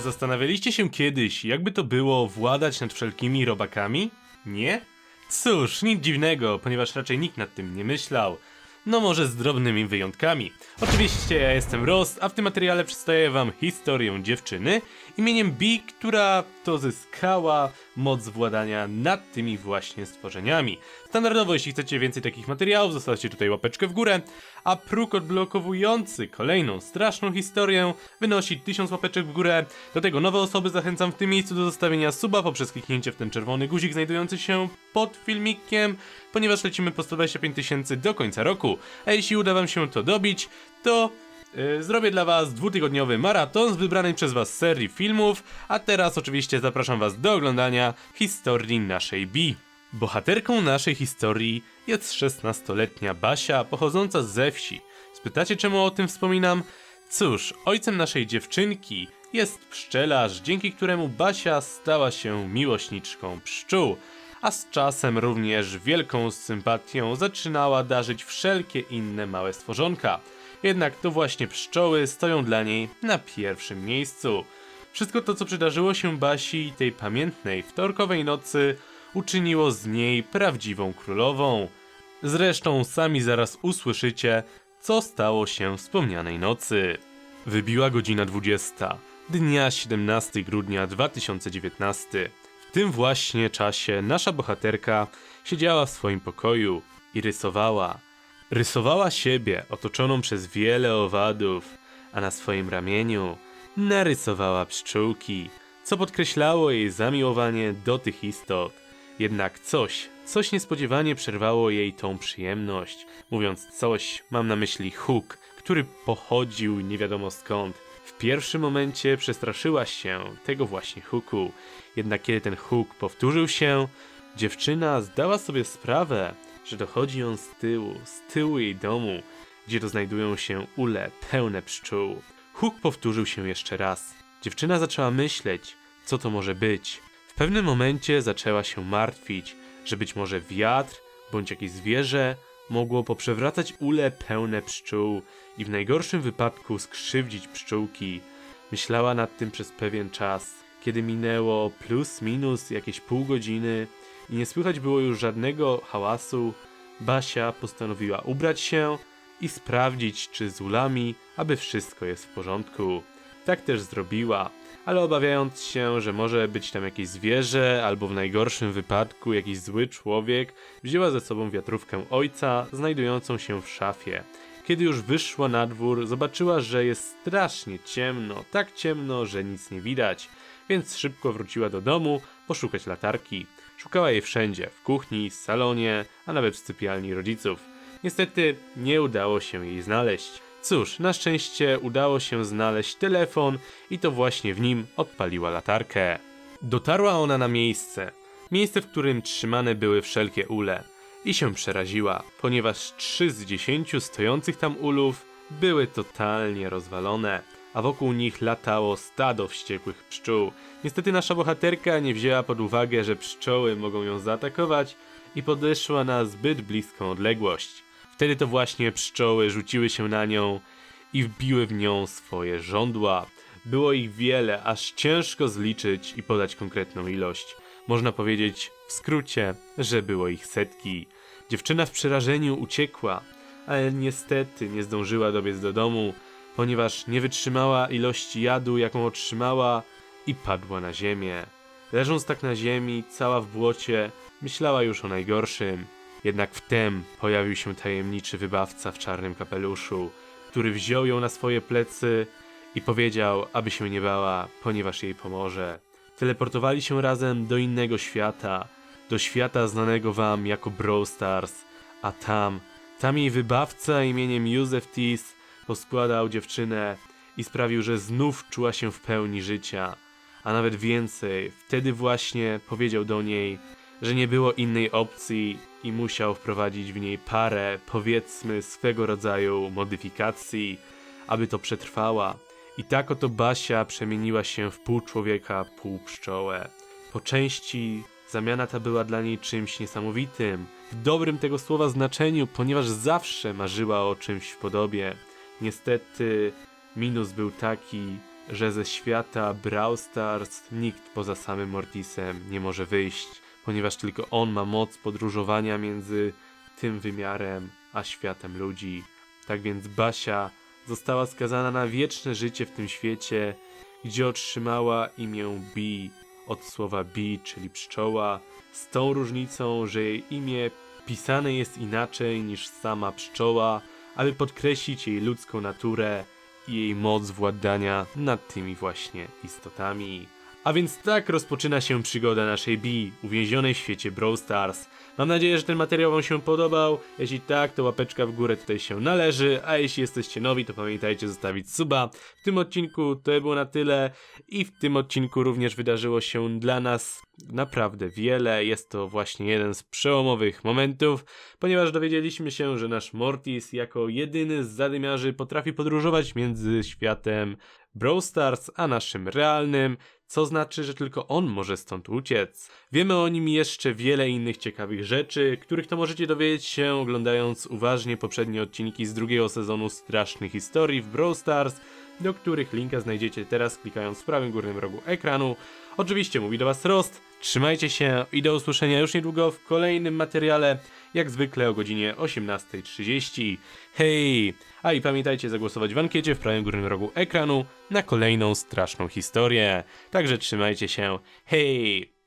Zastanawialiście się kiedyś, jakby to było władać nad wszelkimi robakami? Nie? Cóż, nic dziwnego, ponieważ raczej nikt nad tym nie myślał. No może z drobnymi wyjątkami. Oczywiście ja jestem Rost, a w tym materiale przedstawię wam historię dziewczyny imieniem Bi, która to zyskała moc władania nad tymi właśnie stworzeniami. Standardowo, jeśli chcecie więcej takich materiałów, zostawcie tutaj łapeczkę w górę, a próg odblokowujący kolejną straszną historię wynosi 1000 łapeczek w górę. Do tego nowe osoby zachęcam w tym miejscu do zostawienia suba poprzez kliknięcie w ten czerwony guzik znajdujący się pod filmikiem, ponieważ lecimy po 125 tysięcy do końca roku. A jeśli uda wam się to dobić, to Zrobię dla Was dwutygodniowy maraton z wybranej przez Was serii filmów, a teraz oczywiście zapraszam Was do oglądania historii naszej Bi. Bohaterką naszej historii jest 16-letnia Basia pochodząca ze wsi. Spytacie czemu o tym wspominam? Cóż, ojcem naszej dziewczynki jest pszczelarz, dzięki któremu Basia stała się miłośniczką pszczół, a z czasem również wielką sympatią zaczynała darzyć wszelkie inne małe stworzonka. Jednak to właśnie pszczoły stoją dla niej na pierwszym miejscu. Wszystko to, co przydarzyło się Basi tej pamiętnej wtorkowej nocy, uczyniło z niej prawdziwą królową. Zresztą sami zaraz usłyszycie, co stało się wspomnianej nocy. Wybiła godzina 20, dnia 17 grudnia 2019. W tym właśnie czasie nasza bohaterka siedziała w swoim pokoju i rysowała. Rysowała siebie otoczoną przez wiele owadów, a na swoim ramieniu narysowała pszczółki, co podkreślało jej zamiłowanie do tych istot. Jednak coś, coś niespodziewanie przerwało jej tą przyjemność. Mówiąc coś, mam na myśli huk, który pochodził nie wiadomo skąd. W pierwszym momencie przestraszyła się tego właśnie huku. Jednak kiedy ten huk powtórzył się, dziewczyna zdała sobie sprawę, że dochodzi on z tyłu, z tyłu jej domu, gdzie to znajdują się ule pełne pszczół. Huk powtórzył się jeszcze raz. Dziewczyna zaczęła myśleć, co to może być. W pewnym momencie zaczęła się martwić, że być może wiatr bądź jakieś zwierzę mogło poprzewracać ule pełne pszczół i w najgorszym wypadku skrzywdzić pszczółki. Myślała nad tym przez pewien czas. Kiedy minęło plus minus jakieś pół godziny i nie słychać było już żadnego hałasu, Basia postanowiła ubrać się i sprawdzić, czy z ulami, aby wszystko jest w porządku. Tak też zrobiła, ale obawiając się, że może być tam jakieś zwierzę, albo w najgorszym wypadku jakiś zły człowiek, wzięła ze sobą wiatrówkę ojca, znajdującą się w szafie. Kiedy już wyszła na dwór, zobaczyła, że jest strasznie ciemno, tak ciemno, że nic nie widać, więc szybko wróciła do domu poszukać latarki. Szukała jej wszędzie, w kuchni, salonie, a nawet w sypialni rodziców. Niestety nie udało się jej znaleźć. Cóż, na szczęście udało się znaleźć telefon i to właśnie w nim odpaliła latarkę. Dotarła ona na miejsce, miejsce, w którym trzymane były wszelkie ule i się przeraziła, ponieważ trzy z dziesięciu stojących tam ulów były totalnie rozwalone, a wokół nich latało stado wściekłych pszczół. Niestety nasza bohaterka nie wzięła pod uwagę, że pszczoły mogą ją zaatakować i podeszła na zbyt bliską odległość. Wtedy to właśnie pszczoły rzuciły się na nią i wbiły w nią swoje żądła. Było ich wiele, aż ciężko zliczyć i podać konkretną ilość. Można powiedzieć w skrócie, że było ich setki. Dziewczyna w przerażeniu uciekła, ale niestety nie zdążyła dobiec do domu, ponieważ nie wytrzymała ilości jadu, jaką otrzymała i padła na ziemię. Leżąc tak na ziemi, cała w błocie, myślała już o najgorszym. Jednak wtem pojawił się tajemniczy wybawca w czarnym kapeluszu, który wziął ją na swoje plecy i powiedział, aby się nie bała, ponieważ jej pomoże. Teleportowali się razem do innego świata, do świata znanego wam jako Brawl Stars, a tam, tam jej wybawca imieniem Józef Tis poskładał dziewczynę i sprawił, że znów czuła się w pełni życia. A nawet więcej, wtedy właśnie powiedział do niej, że nie było innej opcji i musiał wprowadzić w niej parę, powiedzmy, swego rodzaju modyfikacji, aby to przetrwała. I tak oto Basia przemieniła się w pół człowieka, pół pszczołę. Po części zamiana ta była dla niej czymś niesamowitym, w dobrym tego słowa znaczeniu, ponieważ zawsze marzyła o czymś w podobie. Niestety minus był taki, że ze świata Brawl Stars nikt poza samym Mortisem nie może wyjść, ponieważ tylko on ma moc podróżowania między tym wymiarem a światem ludzi. Tak więc Basia została skazana na wieczne życie w tym świecie, gdzie otrzymała imię Bee od słowa bee, czyli pszczoła, z tą różnicą, że jej imię pisane jest inaczej niż sama pszczoła, aby podkreślić jej ludzką naturę i jej moc władania nad tymi właśnie istotami. A więc tak rozpoczyna się przygoda naszej Bee, uwięzionej w świecie Brawl Stars. Mam nadzieję, że ten materiał Wam się podobał. Jeśli tak, to łapeczka w górę tutaj się należy, a jeśli jesteście nowi, to pamiętajcie zostawić suba. W tym odcinku to było na tyle i w tym odcinku również wydarzyło się dla nas naprawdę wiele. Jest to właśnie jeden z przełomowych momentów, ponieważ dowiedzieliśmy się, że nasz Mortis jako jedyny z zadymiarzy potrafi podróżować między światem Brawl Stars a naszym realnym, co znaczy, że tylko on może stąd uciec. Wiemy o nim jeszcze wiele innych ciekawych rzeczy, których to możecie dowiedzieć się oglądając uważnie poprzednie odcinki z drugiego sezonu Strasznych Historii w Brawl Stars, do których linka znajdziecie teraz klikając w prawym górnym rogu ekranu. Oczywiście mówi do Was Rost, trzymajcie się i do usłyszenia już niedługo w kolejnym materiale, jak zwykle o godzinie 18.30. Hej! A i pamiętajcie zagłosować w ankiecie w prawym górnym rogu ekranu na kolejną straszną historię. Także trzymajcie się. Hej!